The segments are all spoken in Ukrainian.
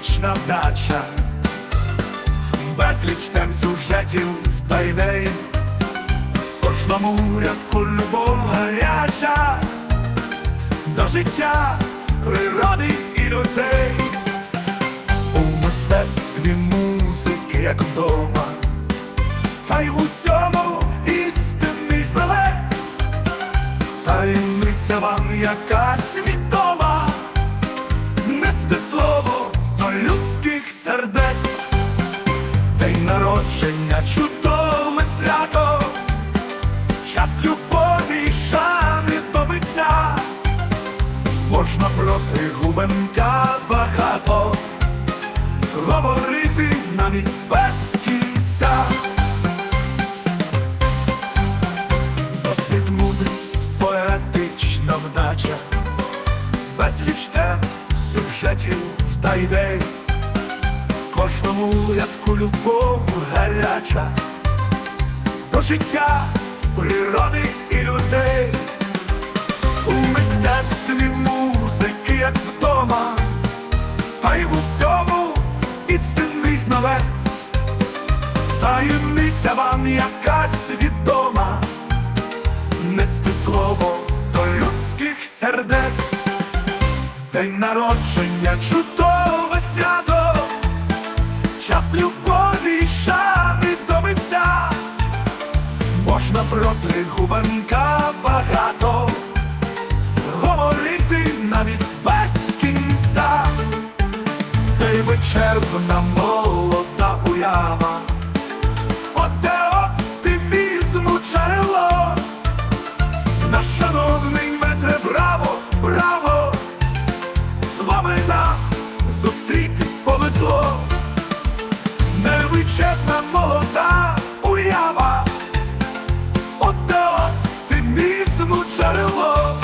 поетична вдача, безліч тем сюжетів та ідей, в кожному рядку любов гаряча, до життя, природи і людей, у мистецтві музики, як вдома, та й в усьому істинний знавець, таємниця вам якась відома, нести слово людських сердець, день народження, чудове свято, час любові й шани до можна проти губенка багато, говорити навіть без кінця. Досвід мудрість, поетична вдача, безліч тем, сюжетів та ідей, кожному рядку любов гаряча, до життя, природи і людей, у мистецтві музики, як вдома, та й в усьому істинний знавець, таємниця вам якась відома. Нести слово час любові шани до можна проти губенка багато, говорити навіть без кінця, та й вичерпна молода уява, оте оптимізму джерело. Наш шановний метре, браво, браво! З вами нам зустрітись повезло, молода уява, Оте оптимізму джерело.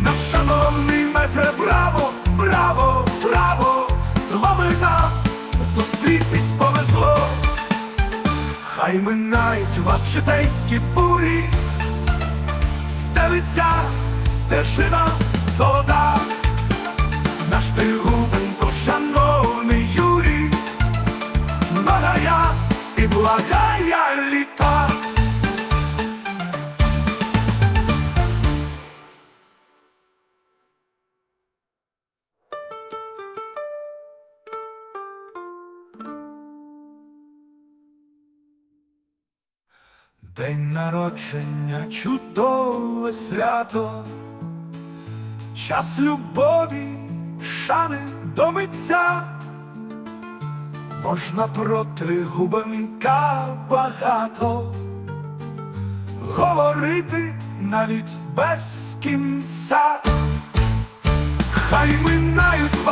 Наш шановний метре, браво, браво, браво! З вами нам зустрітись повезло. Хай минають вас житейські бурі стелиться стежина золота, наш Тригубенко, День народження, чудове свято, час любові, шани до митця, можна проти губенка багато, говорити навіть без кінця, хай минають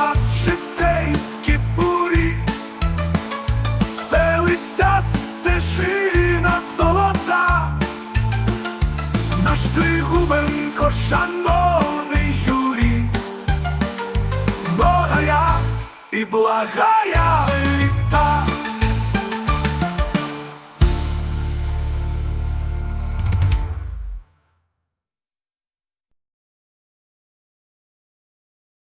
і благая